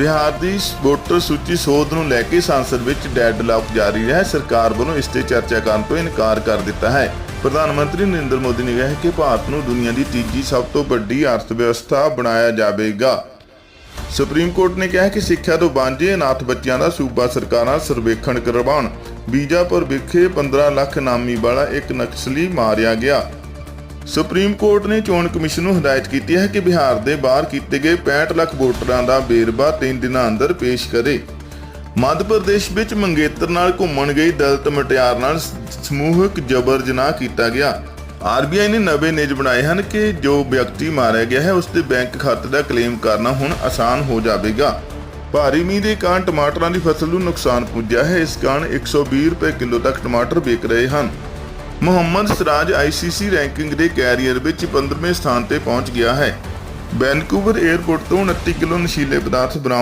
ਬਿਹਾਰ ਦੀ voter ਸੂਚੀ ਸੋਧ ਨੂੰ ਲੈ ਕੇ ਸੰਸਦ ਵਿੱਚ ਡੈਡਲਾਕ ਜਾਰੀ ਹੈ। ਸਰਕਾਰ ਵੱਲੋਂ ਇਸ ਤੇ ਚਰਚਾ ਕਰਨ ਤੋਂ ਇਨਕਾਰ ਕਰ ਦਿੱਤਾ ਹੈ। ਪ੍ਰਧਾਨ ਮੰਤਰੀ ਨਰਿੰਦਰ ਮੋਦੀ ਨੇ ਕਿਹਾ ਕਿ ਭਾਰਤ ਨੂੰ ਦੁਨੀਆ ਦੀ ਤੀਜੀ ਸਭ ਤੋਂ ਵੱਡੀ ਅਰਥ ਵਿਵਸਥਾ ਬਣਾਇਆ ਜਾਵੇਗਾ। ਸੁਪਰੀਮ ਕੋਰਟ ਨੇ ਕਿਹਾ ਕਿ ਸਿੱਖਿਆ ਤੋਂ ਵਾਂਝੇ ਅਨਾਥ ਬੱਚਿਆਂ ਦਾ ਸੂਬਾ ਸਰਕਾਰਾਂ ਸਰਵੇਖਣ ਕਰਵਾਉਣ। ਬੀਜਾਪੁਰ ਵਿਖੇ 15 ਲੱਖ ਨਾਮੀ ਵਾਲਾ ਇੱਕ ਨਕਸਲੀ ਮਾਰਿਆ ਗਿਆ। ਸੁਪਰੀਮ ਕੋਰਟ ਨੇ ਚੋਣ ਕਮਿਸ਼ਨ ਨੂੰ ਹਦਾਇਤ ਕੀਤੀ ਹੈ ਕਿ ਬਿਹਾਰ ਦੇ ਬਾਹਰ ਕੀਤੇ ਗਏ 65 ਲੱਖ ਵੋਟਰਾਂ ਦਾ ਵੇਰਵਾ 3 ਦਿਨਾਂ ਅੰਦਰ ਪੇਸ਼ ਕਰੇ। ਮੱਧ ਪ੍ਰਦੇਸ਼ ਵਿੱਚ ਮੰਗੇਤਰ ਨਾਲ ਘੁੰਮਣ ਗਈ ਦਲਤ ਮਟਿਆਰ ਨਾਲ ਸ- ਸਮੂਹਕ ਜਬਰ ਜਨਾਹ ਕੀਤਾ ਗਿਆ। ਆਰਬੀਆਈ ਨੇ ਨਵੇਂ ਨਿਯਮ ਬਣਾਏ ਹਨ ਕਿ ਜੋ ਵਿਅਕਤੀ ਮਾਰਿਆ ਗਿਆ ਹੈ, ਉਸ ਦੇ ਬੈਂਕ ਖਾਤੇ ਦਾ ਕਲੇਮ ਕਰਨਾ ਹੁਣ ਆਸਾਨ ਹੋ ਜਾਵੇਗਾ। ਭਾਰੀ ਮੀਂਹ ਦੇ ਕਾਰਨ ਟਮਾਟਰਾਂ ਦੀ ਫਸਲ ਨੂੰ ਨੁਕਸਾਨ ਪੁੱਜਿਆ ਹੈ। ਇਸ ਕਾਰਨ 120 ਰੁਪਏ ਕਿਲੋ ਤੱਕ ਟਮਾਟਰ ਵਿਕ ਰਹੇ ਹਨ। ਮੁਹੰਮਦ ਸਿਰਾਜ ਆਈਸੀਸੀ ਰੈਂਕਿੰਗ ਦੇ ਕੈਰੀਅਰ ਵਿੱਚ 15ਵੇਂ ਸਥਾਨ ਤੇ ਪਹੁੰਚ ਗਿਆ ਹੈ। ਵੈਨਕੂਵਰ 에ਅਰਪੋਰਟ ਤੋਂ 29 ਕਿਲੋ ਨਸ਼ੀਲੇ ਪਦਾਰਥ ਬਰਾਮਦ